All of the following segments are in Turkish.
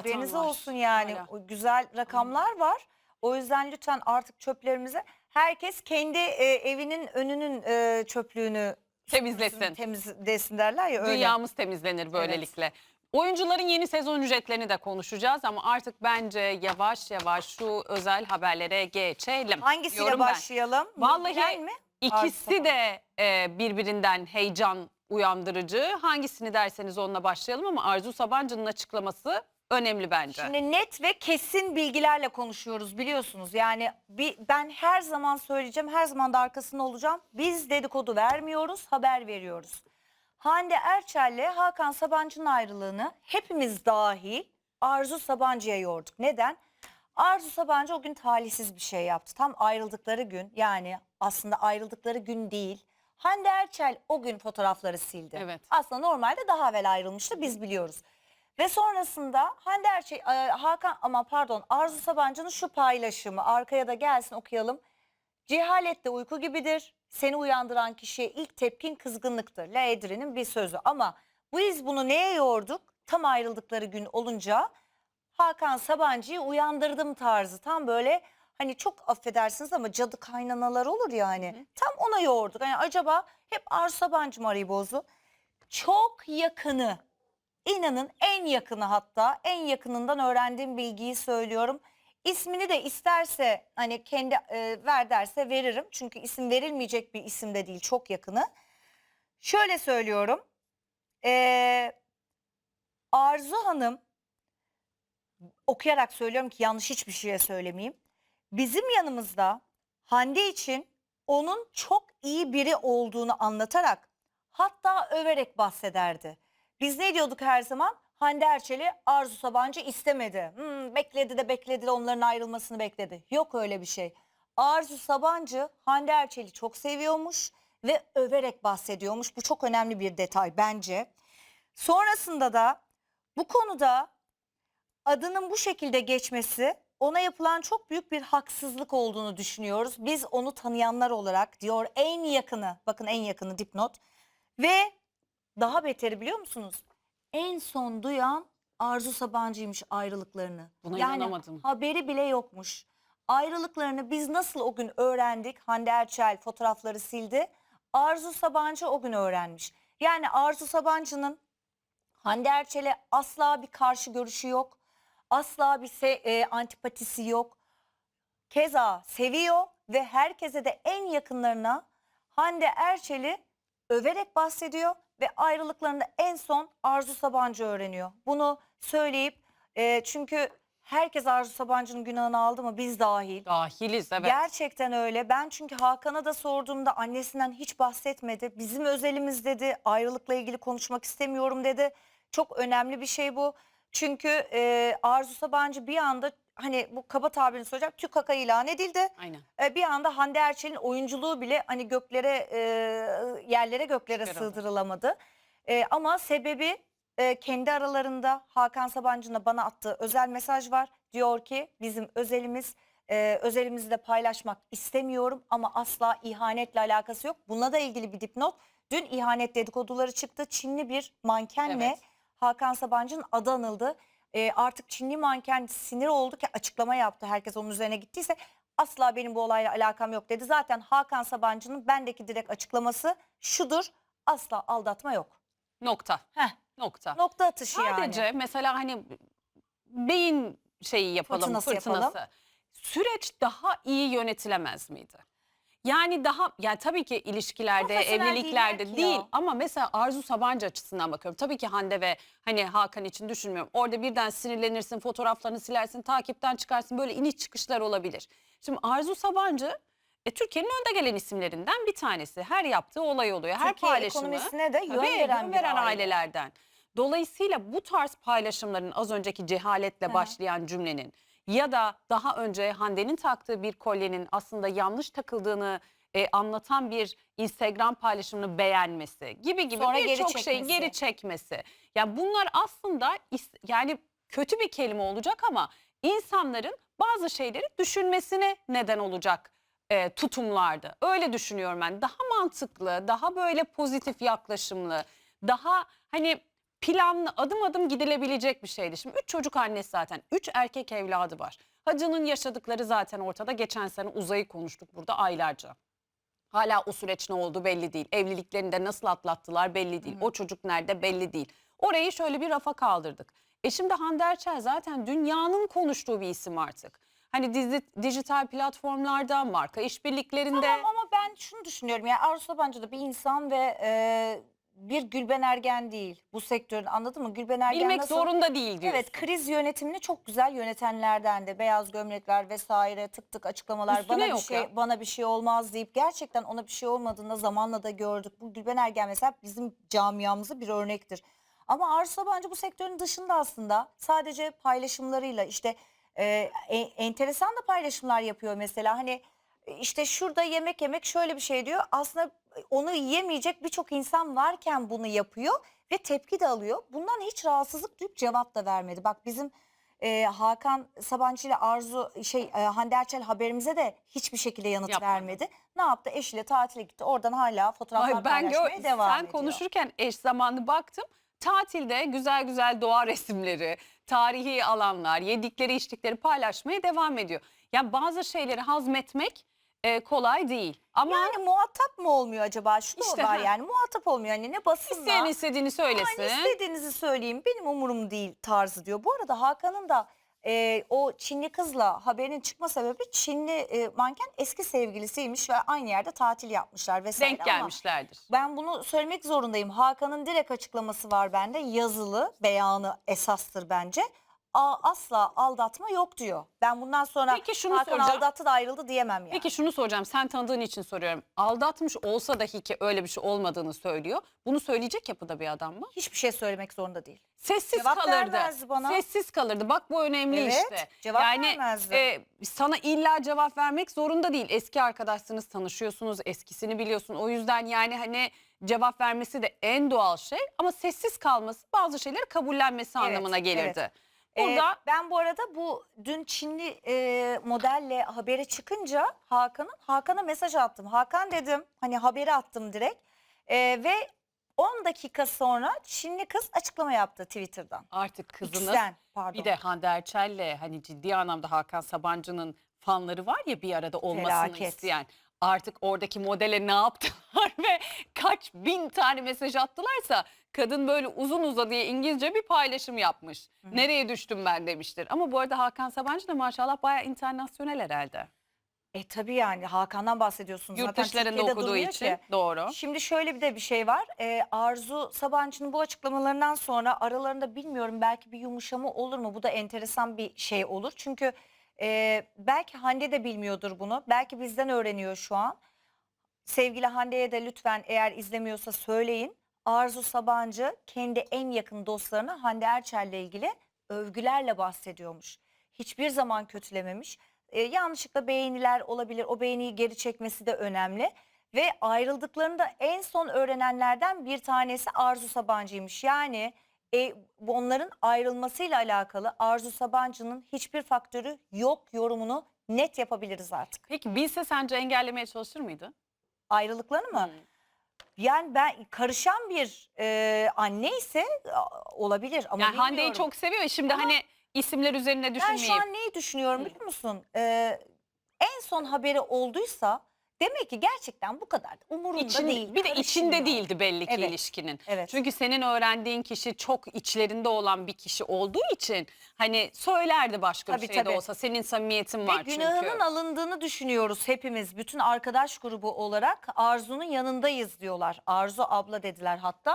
Haberiniz var. olsun yani. Hala. O güzel rakamlar var. O yüzden lütfen artık çöplerimize herkes kendi e, evinin önünün e, çöplüğünü Temizlesin. temizlesin derler ya öyle. Dünyamız temizlenir böylelikle. Oyuncuların yeni sezon ücretlerini de konuşacağız ama artık bence yavaş yavaş şu özel haberlere geçelim. Hangisiyle diyorum ben. başlayalım? Vallahi Nurgül mi? İkisi de e, birbirinden heyecan uyandırıcı. Hangisini derseniz onunla başlayalım ama Arzu Sabancı'nın açıklaması önemli bence. Şimdi net ve kesin bilgilerle konuşuyoruz biliyorsunuz. Yani bir, ben her zaman söyleyeceğim, her zaman da arkasında olacağım. Biz dedikodu vermiyoruz, haber veriyoruz. Hande Erçel'le Hakan Sabancı'nın ayrılığını hepimiz dahil Arzu Sabancı'ya yorduk. Neden? Arzu Sabancı o gün talihsiz bir şey yaptı. Tam ayrıldıkları gün yani aslında ayrıldıkları gün değil. Hande Erçel o gün fotoğrafları sildi. Evet. Aslında normalde daha evvel ayrılmıştı biz biliyoruz. Ve sonrasında Hande Erçel, e, Hakan ama pardon Arzu Sabancı'nın şu paylaşımı arkaya da gelsin okuyalım. Cehalette uyku gibidir. Seni uyandıran kişiye ilk tepkin kızgınlıktır. La Edri'nin bir sözü ama biz bunu neye yorduk? Tam ayrıldıkları gün olunca Hakan Sabancı'yı uyandırdım tarzı. Tam böyle hani çok affedersiniz ama cadı kaynanalar olur ya hani. Tam ona yoğurduk. Yani acaba hep Arzu Sabancı mı arayı bozdu? Çok yakını İnanın en yakını hatta en yakınından öğrendiğim bilgiyi söylüyorum. İsmini de isterse hani kendi e, ver derse veririm. Çünkü isim verilmeyecek bir isim de değil çok yakını. Şöyle söylüyorum. Ee, Arzu Hanım okuyarak söylüyorum ki yanlış hiçbir şeye söylemeyeyim. Bizim yanımızda Hande için onun çok iyi biri olduğunu anlatarak hatta överek bahsederdi. Biz ne diyorduk her zaman? Hande Erçel'i Arzu Sabancı istemedi. Hmm, bekledi de bekledi de onların ayrılmasını bekledi. Yok öyle bir şey. Arzu Sabancı Hande Erçel'i çok seviyormuş ve överek bahsediyormuş. Bu çok önemli bir detay bence. Sonrasında da bu konuda adının bu şekilde geçmesi ona yapılan çok büyük bir haksızlık olduğunu düşünüyoruz. Biz onu tanıyanlar olarak diyor en yakını bakın en yakını dipnot ve daha beteri biliyor musunuz? En son duyan Arzu Sabancı'ymış ayrılıklarını. Buna yani inanamadım. haberi bile yokmuş. Ayrılıklarını biz nasıl o gün öğrendik? Hande Erçel fotoğrafları sildi. Arzu Sabancı o gün öğrenmiş. Yani Arzu Sabancı'nın Hande Erçel'e asla bir karşı görüşü yok. Asla bir se- e, antipatisi yok. Keza seviyor ve herkese de en yakınlarına Hande Erçel'i överek bahsediyor ve ayrılıklarında en son Arzu Sabancı öğreniyor. Bunu söyleyip e, çünkü herkes Arzu Sabancı'nın günahını aldı mı biz dahil. Dahiliz evet. Gerçekten öyle. Ben çünkü Hakan'a da sorduğumda annesinden hiç bahsetmedi. Bizim özelimiz dedi. Ayrılıkla ilgili konuşmak istemiyorum dedi. Çok önemli bir şey bu. Çünkü e, Arzu Sabancı bir anda hani bu kaba tabirini söyleyeceğim tükaka ilan edildi. Aynen. E, bir anda Hande Erçel'in oyunculuğu bile hani göklere e, yerlere göklere Çıkarıldı. sığdırılamadı. E, ama sebebi e, kendi aralarında Hakan Sabancı'nın da bana attığı özel mesaj var. Diyor ki bizim özelimiz e, özelimizi de paylaşmak istemiyorum ama asla ihanetle alakası yok. Bununla da ilgili bir dipnot. Dün ihanet dedikoduları çıktı. Çinli bir mankenle Evet. Hakan Sabancı'nın adı anıldı. E, artık Çinli manken sinir oldu ki açıklama yaptı. Herkes onun üzerine gittiyse asla benim bu olayla alakam yok dedi. Zaten Hakan Sabancı'nın bendeki direkt açıklaması şudur. Asla aldatma yok. Nokta. Heh, Nokta. nokta atışı Sadece yani. mesela hani beyin şeyi yapalım Fırtınası fırtınası. yapalım. Süreç daha iyi yönetilemez miydi? Yani daha yani tabii ki ilişkilerde, Profesyonel evliliklerde değiller ki değil ya. ama mesela Arzu Sabancı açısından bakıyorum. Tabii ki Hande ve hani Hakan için düşünmüyorum. Orada birden sinirlenirsin, fotoğraflarını silersin, takipten çıkarsın. Böyle iniş çıkışlar olabilir. Şimdi Arzu Sabancı e, Türkiye'nin önde gelen isimlerinden bir tanesi. Her yaptığı olay oluyor. Her Türkiye paylaşımı. ekonomisine de yön Tabii, veren yön bir veren aile. ailelerden. Dolayısıyla bu tarz paylaşımların az önceki cehaletle başlayan cümlenin ya da daha önce Hande'nin taktığı bir kolyenin aslında yanlış takıldığını e, anlatan bir Instagram paylaşımını beğenmesi gibi gibi Sonra geri birçok şey çekmesi. geri çekmesi. Yani bunlar aslında is- yani kötü bir kelime olacak ama insanların bazı şeyleri düşünmesine neden olacak e, tutumlardı. Öyle düşünüyorum ben. Daha mantıklı, daha böyle pozitif yaklaşımlı, daha hani planlı adım adım gidilebilecek bir şeydi. Şimdi üç çocuk annesi zaten. Üç erkek evladı var. Hacı'nın yaşadıkları zaten ortada. Geçen sene uzayı konuştuk burada aylarca. Hala o süreç ne oldu belli değil. Evliliklerinde nasıl atlattılar belli değil. O çocuk nerede belli değil. Orayı şöyle bir rafa kaldırdık. E şimdi Hande Erçel zaten dünyanın konuştuğu bir isim artık. Hani dizi, dijital platformlarda, marka işbirliklerinde. Tamam ama ben şunu düşünüyorum. Yani Arzu Sabancı da bir insan ve e, bir Gülben Ergen değil. Bu sektörün anladın mı? Gülben Ergen Bilmek nasıl? zorunda değil diyorsun. Evet kriz yönetimini çok güzel yönetenlerden de beyaz gömlekler vesaire tık tık açıklamalar Üstüne bana bir şey ya. bana bir şey olmaz deyip gerçekten ona bir şey olmadığında zamanla da gördük. Bu Gülben Ergen mesela bizim camiamıza bir örnektir. Ama Arzu Sabancı bu sektörün dışında aslında sadece paylaşımlarıyla işte e, e- enteresan da paylaşımlar yapıyor mesela hani işte şurada yemek yemek şöyle bir şey diyor. Aslında onu yiyemeyecek birçok insan varken bunu yapıyor ve tepki de alıyor. Bundan hiç rahatsızlık duyup cevap da vermedi. Bak bizim e, Hakan Sabancı ile Arzu şey e, Hande Erçel haberimize de hiçbir şekilde yanıt Yapmadı. vermedi. Ne yaptı? Eşiyle tatile gitti. Oradan hala fotoğraflar Ay ben paylaşmaya gör, devam sen ediyor. konuşurken eş zamanlı baktım. Tatilde güzel güzel doğa resimleri, tarihi alanlar, yedikleri içtikleri paylaşmaya devam ediyor. Yani bazı şeyleri hazmetmek e, kolay değil. Ama Yani muhatap mı olmuyor acaba? Şu da İşte, var ha. yani muhatap olmuyor. Hani ne basınla. isteyen istediğini söylesin. Hani istediğinizi söyleyeyim benim umurum değil tarzı diyor. Bu arada Hakan'ın da e, o Çinli kızla haberinin çıkma sebebi Çinli e, manken eski sevgilisiymiş ve aynı yerde tatil yapmışlar vesaire Denk ama gelmişlerdir. ben bunu söylemek zorundayım. Hakan'ın direkt açıklaması var bende yazılı beyanı esastır bence. A, asla aldatma yok diyor. Ben bundan sonra Peki şunu Hakan soracağım. aldattı da ayrıldı diyemem yani. Peki şunu soracağım. Sen tanıdığın için soruyorum. Aldatmış olsa dahi ki öyle bir şey olmadığını söylüyor. Bunu söyleyecek yapıda bir adam mı? Hiçbir şey söylemek zorunda değil. Sessiz Cevap kalırdı. vermezdi bana. Sessiz kalırdı. Bak bu önemli Evet, işte. cevap yani vermezdi. e, sana illa cevap vermek zorunda değil. Eski arkadaşsınız, tanışıyorsunuz, eskisini biliyorsun. O yüzden yani hani cevap vermesi de en doğal şey ama sessiz kalması bazı şeyleri kabullenmesi Evet, anlamına gelirdi. evet. Burada Ee, ben bu arada bu dün Çinli e, modelle haberi çıkınca Hakan'ın Hakan'a mesaj attım. Hakan dedim hani haberi attım direkt Ee, ve 10 dakika sonra Çinli kız açıklama yaptı Twitter'dan. artık kızınız X'ten, pardon. bir de Hande Erçel'le hani ciddi anlamda Hakan Sabancı'nın fanları var ya bir arada olmasını Felaket. isteyen. Artık oradaki modele ne yaptılar ve kaç bin tane mesaj attılarsa kadın böyle uzun uza diye İngilizce bir paylaşım yapmış. Nereye düştüm ben demiştir. Ama bu arada Hakan Sabancı da maşallah bayağı internasyonel herhalde. E tabii yani Hakan'dan bahsediyorsunuz. Yurt Zaten dışlarında okuduğu için ki. doğru. Şimdi şöyle bir de bir şey var. Ee, Arzu Sabancı'nın bu açıklamalarından sonra aralarında bilmiyorum belki bir yumuşama olur mu? Bu da enteresan bir şey olur. Çünkü e, belki Hande de bilmiyordur bunu. Belki bizden öğreniyor şu an. Sevgili Hande'ye de lütfen eğer izlemiyorsa söyleyin. Arzu Sabancı kendi en yakın dostlarına Hande Erçel'le ilgili övgülerle bahsediyormuş. Hiçbir zaman kötülememiş. Ee, yanlışlıkla beğeniler olabilir. O beğeniyi geri çekmesi de önemli. Ve ayrıldıklarında en son öğrenenlerden bir tanesi Arzu Sabancı'ymış. Yani e, bu onların ayrılmasıyla alakalı Arzu Sabancı'nın hiçbir faktörü yok yorumunu net yapabiliriz artık. Peki bilse sence engellemeye çalışır mıydı? Ayrılıklarını mı? Hmm. Yani ben karışan bir e, anne ise a, olabilir ama Yani Hande'yi çok seviyor şimdi Ama hani isimler üzerine Ben düşünmeyip. şu an neyi düşünüyorum biliyor musun? Ee, en son haberi olduysa demek ki gerçekten bu kadar da umurunda İçin- değil. bir de içinde değildi belli ki Evet. ilişkinin. Evet. Çünkü senin öğrendiğin kişi çok içlerinde olan bir kişi olduğu için hani söylerdi başka Tabii, bir şey de tabii. olsa senin samimiyetin Ve var günahının çünkü. alındığını düşünüyoruz hepimiz. Bütün arkadaş grubu olarak Arzu'nun yanındayız diyorlar. Arzu abla dediler hatta.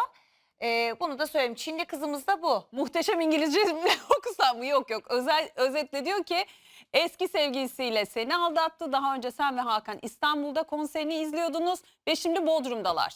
Ee, bunu da söyleyeyim. Çinli kızımız da bu. Muhteşem İngilizce okusam mı? Yok yok. Özel, özetle diyor ki eski sevgilisiyle seni aldattı. Daha önce sen ve Hakan İstanbul'da konserini izliyordunuz ve şimdi Bodrum'dalar.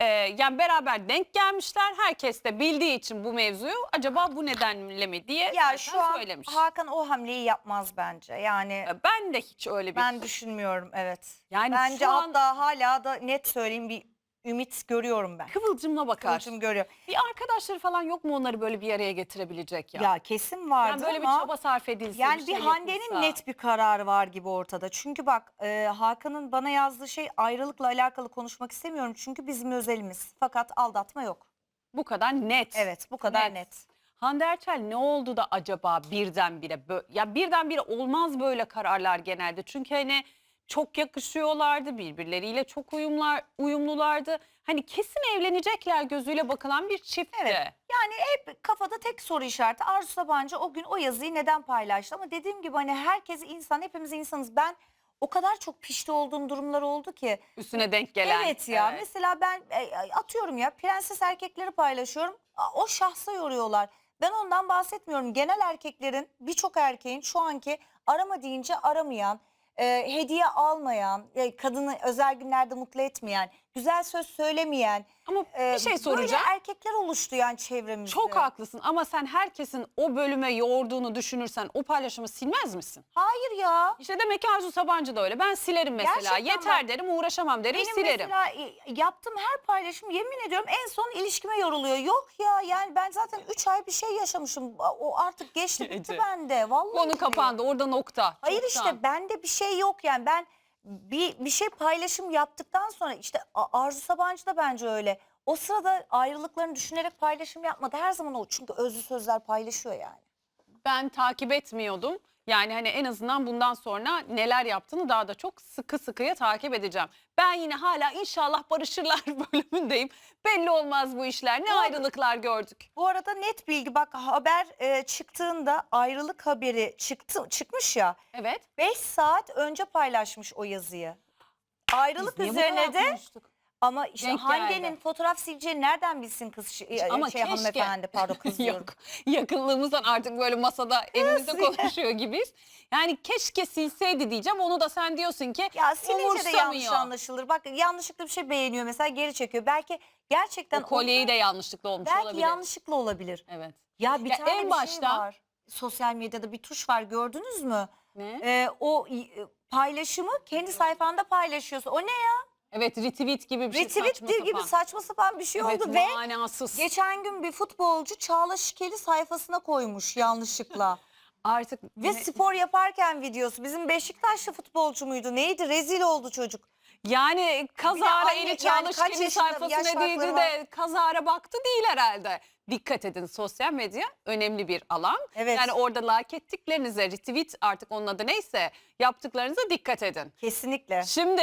Ee, yani beraber denk gelmişler. Herkes de bildiği için bu mevzuyu acaba bu nedenle mi diye Ya zaten şu an söylemiş. Hakan o hamleyi yapmaz bence. Yani Ee, Ben de hiç öyle bir ben düşünmüyorum evet. yani Bence şu an hatta hala da net söyleyeyim bir ümit görüyorum ben. kıvılcımla bakar. Kıvılcım görüyorum. Bir arkadaşları falan yok mu onları böyle bir araya getirebilecek ya? Ya, kesin vardı yani böyle ama bir çaba sarf edilse yani bir şey Hande'nin yapılsa. net bir kararı var gibi ortada. Çünkü bak e, Hakan'ın bana yazdığı şey ayrılıkla alakalı konuşmak istemiyorum. Çünkü bizim özelimiz. Fakat aldatma yok. Bu kadar net. Evet bu kadar Net. net. Hande Erçel ne oldu da acaba birdenbire bö- ya birdenbire olmaz böyle kararlar genelde. Çünkü hani çok yakışıyorlardı birbirleriyle çok uyumlar uyumlulardı. Hani kesin evlenecekler gözüyle bakılan bir çiftti. Evet. Yani hep kafada tek soru işareti. Arzu Sabancı o gün o yazıyı neden paylaştı? Ama dediğim gibi hani herkes insan, hepimiz insanız. Ben o kadar çok pişti olduğum durumlar oldu ki. Üstüne denk gelen. Evet ya Evet. mesela ben e, atıyorum ya prenses erkekleri paylaşıyorum. A, O şahsa yoruyorlar. Ben ondan bahsetmiyorum. Genel erkeklerin birçok erkeğin şu anki arama deyince aramayan, e, hediye almayan, e, kadını özel günlerde mutlu etmeyen, güzel söz söylemeyen Ama bir şey soracağım. Böyle erkekler oluştu yani çevremizde. Çok haklısın ama sen herkesin o bölüme yoğurduğunu düşünürsen o paylaşımı silmez misin? Hayır ya. İşte demek ki Arzu Sabancı da öyle. Ben silerim mesela. Gerçekten Yeter bak. derim uğraşamam derim Benim silerim. mesela e, yaptığım her paylaşım yemin ediyorum en son ilişkime yoruluyor. Yok ya yani ben zaten 3 ay bir şey yaşamışım. O artık geçti bitti Ece. bende. Vallahi Konu billahi. kapandı orada nokta. Hayır Çoktan. işte bende bir şey yok yani ben bir, bir şey paylaşım yaptıktan sonra işte Arzu Sabancı da bence öyle. O sırada ayrılıklarını düşünerek paylaşım yapmadı. Her zaman o çünkü özlü sözler paylaşıyor yani. ben takip etmiyordum. Yani hani en azından bundan sonra neler yaptığını daha da çok sıkı sıkıya takip edeceğim. Ben yine hala inşallah barışırlar bölümündeyim. Belli olmaz bu işler. Ne Doğru. ayrılıklar gördük. Bu arada net bilgi bak haber e, çıktığında ayrılık haberi çıktı çıkmış ya. Evet. 5 saat önce paylaşmış o yazıyı. Ayrılık Biz niye bu üzerine kadar de konuştuk? Ama işte Denk Hande'nin geldi. fotoğraf sileceğini nereden bilsin kız şey, Ama şey keşke. hanımefendi pardon kız diyorum. Yok yakınlığımızdan artık böyle masada evimizde konuşuyor gibiyiz. Yani keşke silseydi diyeceğim onu da sen diyorsun ki Ya silince de yanlış umursamıyor. anlaşılır. Bak yanlışlıkla bir şey beğeniyor mesela geri çekiyor. Belki gerçekten O kolyeyi de yanlışlıkla olmuş belki olabilir. yanlışlıkla olabilir. Evet. Ya bir Ya tane en bir başta- şey var. Sosyal medyada bir tuş var gördünüz mü? Ne? Ee, o e, paylaşımı kendi sayfanda paylaşıyorsun. O ne ya? Evet retweet gibi bir şey saçma değil gibi sapan. saçma sapan bir şey Evet oldu ve manasız. geçen gün bir futbolcu Çağla Şikeli sayfasına koymuş yanlışlıkla. Artık ve ne- spor yaparken videosu bizim Beşiktaşlı futbolcu muydu? Neydi? Rezil oldu çocuk. Yani kazara anne, eli yani kaç yaşında, yaş sayfasına değdi farkları de kazara baktı değil herhalde. Dikkat edin sosyal medya önemli bir alan. Evet. Yani orada like ettiklerinize retweet artık onun adı neyse yaptıklarınıza dikkat edin. Kesinlikle. Şimdi